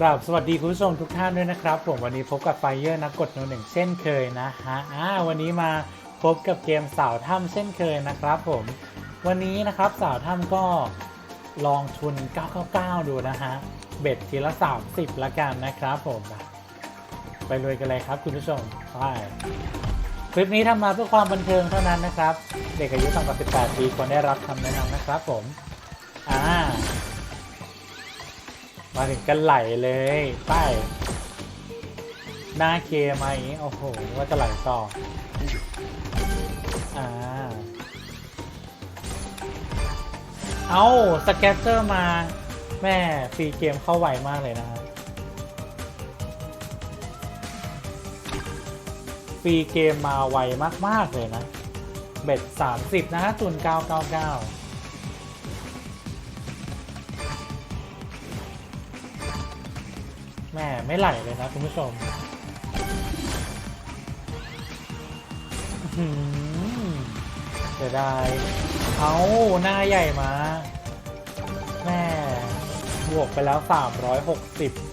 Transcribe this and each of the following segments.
กราบสวัสดีคุณผู้ชมทุกท่านด้วยนะครับ ผมวันนี้พบกับไฟเยอร์นักกดโนหนึ่งเช่นเคยนะฮะอ่าวันนี้มาพบกับเกมสาวถ้ำเช่นเคยนะครับผมวันนี้นะครับสาวถ้ำก็ลองทุน 999 ดูนะฮะเบ็ดทีละ 30 ละกันนะครับผมไปลุยกันเลยครับคุณผู้ชมไปคลิปนี้ทำมาเพื่อความบันเทิงเท่านั้นนะครับ เด็กอายุต่ำกว่า 18 ปีควรได้รับคำแนะนำนะครับผมอ่า มาถึงกันไหลเลยไปหน้าเคมาอย่างนี้โอ้โหว่าจะไหลต่ออ่าเอาสแกตเตอร์มาแม่ฟรีเกมเข้าไวมากเลยนะฮะฟรีเกมมาไวมาก ๆ เลยนะ เบ็ด 30 นะฮะตุน999 แม่ไม่ไหลเลยนะคุณผู้ชมอื้อหือเสียดายเอาหน้าใหญ่มา แม่บวกไปแล้ว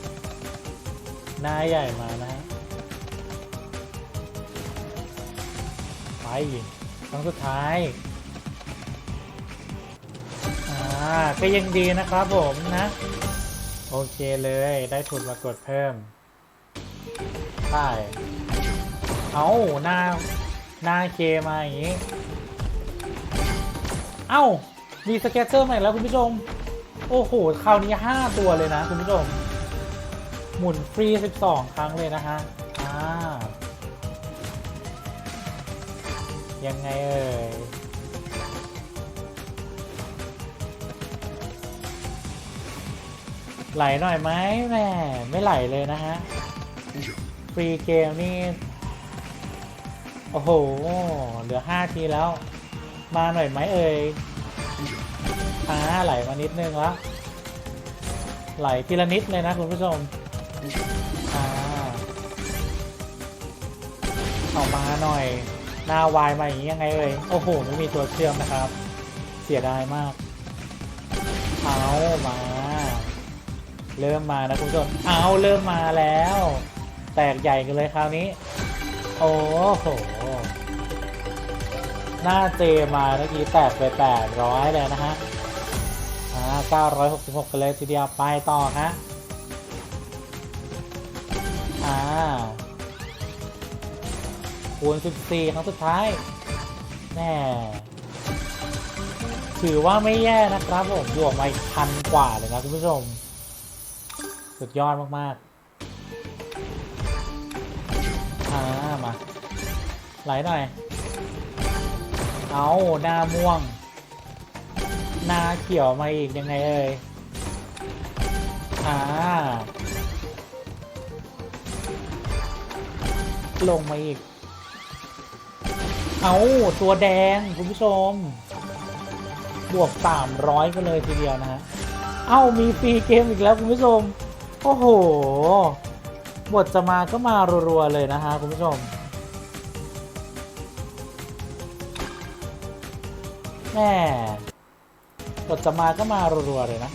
360 หน้าใหญ่มานะไปครั้งสุดท้าย อ่า ก็ยังดีนะครับผมนะ โอเคเลยได้ทุนมากดเพิ่มใช่เอาหน้าหน้าเคมาอย่างนี้ เอ้ามีสเก็ตเตอร์ใหม่แล้วคุณผู้ชม โอ้โห คราวนี้ 5 ตัวเลยนะ คุณผู้ชม หมุนฟรี 12 ครั้งเลยนะฮะอ่ายังไงเอ่ย ไหลหน่อยไหมแหม่ไม่ไหลเลยนะฮะ ฟรีเกมนี่ โอ้โห เหลือห้าทีแล้ว มาหน่อยไหมเอ่ยอ่าไหลมานิดนึงแล้วไหลทีละนิดเลยนะคุณผู้ชมอ่าออกมาหน่อย หน้าวายมาอย่างนี้ยังไงเอ่ย โอ้โห ไม่มีตัวเชื่อมนะครับ เสียดายมาก เอามา เริ่มมานะคุณผู้ชมเอาเริ่มมาแล้ว แตกใหญ่กันเลยคราวนี้ โอ้โห หน้าเจมาเมื่อกี้แตกไปแปดร้อยเลยนะฮะอ่าเก้าร้อยหกสิบหกกันเลยทีเดียวไปต่อฮะอ่าคูณสิบสี่ครั้งสุดท้ายแน่ถือว่าไม่แย่นะครับผมบวกมาอีกพันกว่าเลยนะคุณผู้ชม สุดยอดมากๆอ่ามา ไหลหน่อย เอาหน้าม่วง หน้าเขียวมาอีกยังไงเอ่ยอ่าลงมาอีก เอาตัวแดง คุณผู้ชม บวก 300 กันเลยทีเดียวนะฮะ เอ้ามีฟรีเกมอีกแล้ว คุณผู้ชม โอ้โห บทจะมาก็มารัวๆเลยนะฮะคุณผู้ชม แม่บทจะมาก็มารัวๆเลยนะ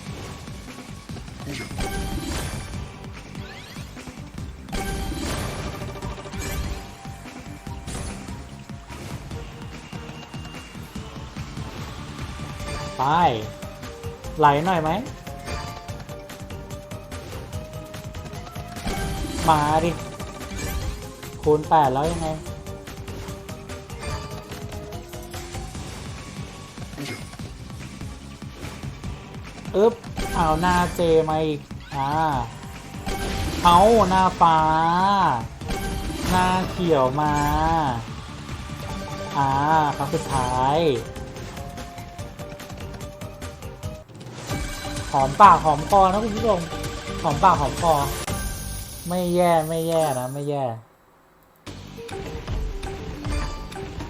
ไปไหลหน่อยไหม มาดิ คูณแปดแล้วยังไง อึ๊บ เอาหน้าเจมาอีก อ่า เอาหน้าฟ้า หน้าเขียวมา อ่าครั้งสุดท้ายหอมปากหอมคอนะคุณผู้ชมหอมปากหอมคอ ไม่แย่ไม่แย่นะไม่แย่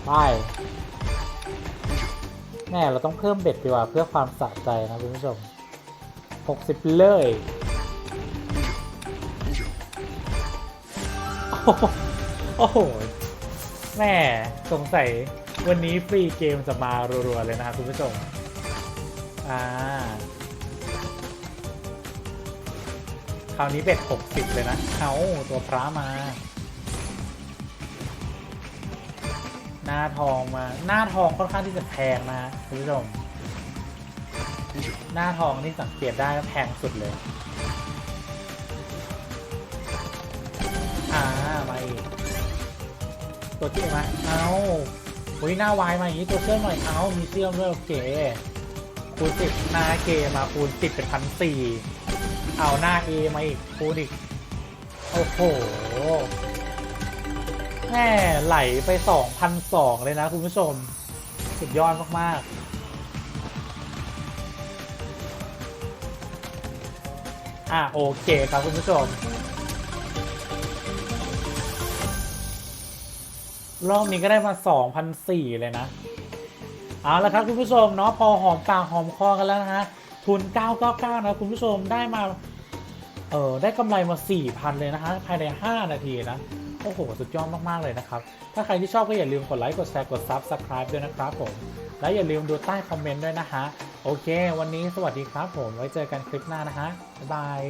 ไปแม่เราต้องเพิ่มเบ็ดดีกว่าเพื่อความสะใจนะคุณผู้ชม 60 เลย โอ้โหโอ้โหแม่สงสัยวันนี้ฟรีเกมจะมารัวๆเลยนะครับคุณผู้ชม อ่า ราวนี้เบ็ดหกสิบเลยนะเอาตัวพระมา หน้าทองมา หน้าทองค่อนข้างที่จะแพงนะคุณผู้ชม หน้าทองนี่สังเกตได้แพงสุดเลย อ่า มาอีก ตัวที่มา เอาอุ้ยหน้าวายมาอย่างนี้ตัวเชื่อมหน่อย เอามีเชื่อมด้วยโอเคคูณสิบหน้าเกมาคูณสิบเป็นพันสี่ เอาหน้าเอมาอีกคูณอีก โอ้โหแม่ไหลไปสองพันสองเลยนะคุณผู้ชม สุดยอดมาก ๆอะโอเคครับคุณผู้ชม รอบนี้ก็ได้มา 2,004เลยนะ เอาละครับคุณผู้ชมเนาะพอหอมปากหอมคอกันแล้วนะฮะทุน 999 นะคุณผู้ชมได้มา เออได้กำไรมา 4,000 เลยนะฮะภายใน 5 นาทีนะ โอ้โห สุดยอดมาก ๆ เลยนะครับ ถ้าใครที่ชอบก็อย่าลืมกดไลค์ กดแชร์ กด Subscribe ด้วยนะครับผม และอย่าลืมดูใต้คอมเมนต์ด้วยนะฮะ โอเค วันนี้สวัสดีครับผม ไว้เจอกันคลิปหน้านะฮะ บ๊ายบาย